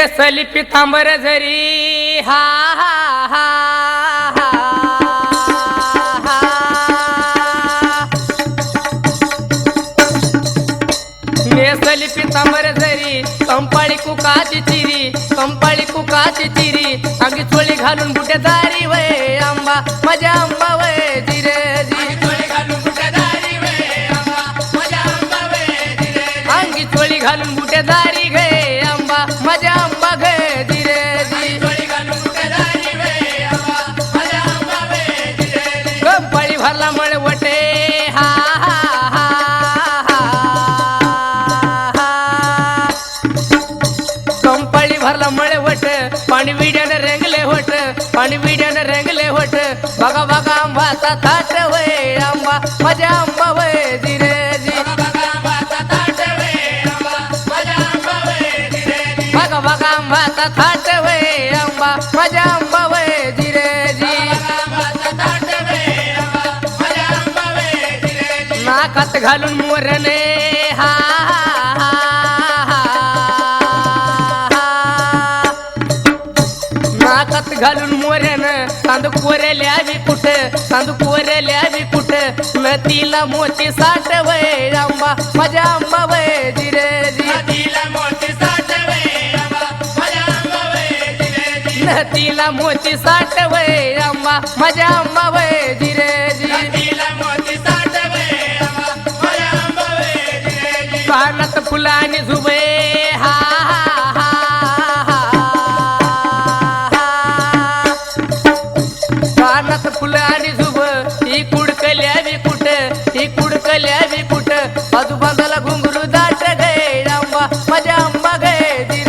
नेसली पितांबर झरी. हा हा हा हा, पितांबर झरी. कंपाळी कुकाची चिरी कंपाळी कुकाची चिरी. अंगी चोळी घालून बुट्या दारी वय आंबा माझ्या आंबा पाणी विड्यानं रंगले होट पाणी विड्यानं रंगले होट. बघा बघा आंबाचा थाट वय आंबा माझ्या आंबा वय जी बघा बघा आंबाचा थाट वय आंबा माझ्या आंबा वय जिरे जी नाकात घालून मोरने हा हा, नाकात घालून मोऱ्यान तांदू कोरेल्या बी कुठ तांदू कोरेल्या बी कुठ नदीला मोती साठ वय आंबा माझ्या आंबा वय जिरे जी नदीला मोती साठ वय आंबा माझ्या आंबा वय जिरे कानात फुलाने झुबे बी कुठ आजूबाजूला घुंगरू दाट गे आंबा माझ्या आंबा गे जी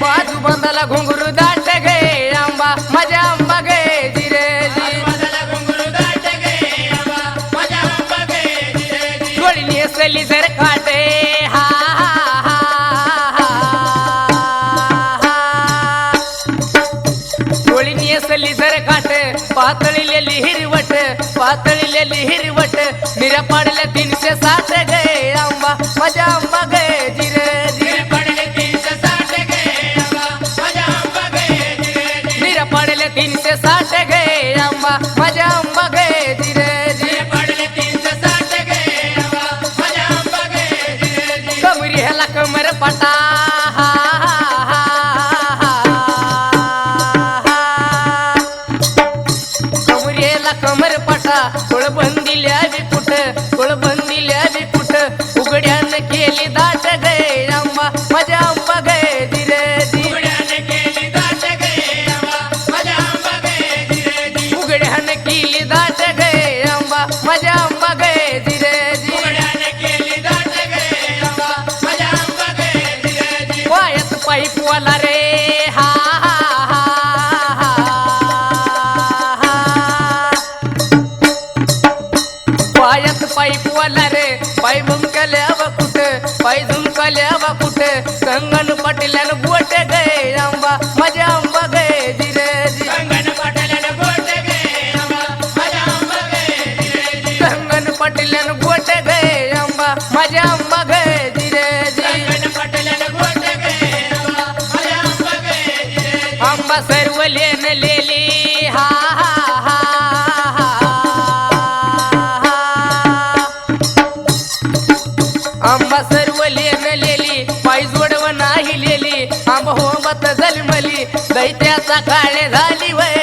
बाजू बांधाला घुंगरू दाट गे आंबा माझ्या आंबा गे जी डोळी नेसली जर काटे नेसली जर काट पातळीलेली हिरवट पातळीलेली हिरवट निऱ्या पाडल्या तीनशे साठ गे आंबा माझ्या पायात पाईप वाला रे. पाय झुमकल्या व कुठ? पाय झुमकल्या व कुठ कंगन पटल्यान बोट गे आंबा. माझ्या आंबा गे जिरे जी. कंगन पटल्यान बोट गे आंबा. माझ्या आंबा गे दैत्याचा काळे झाली वय.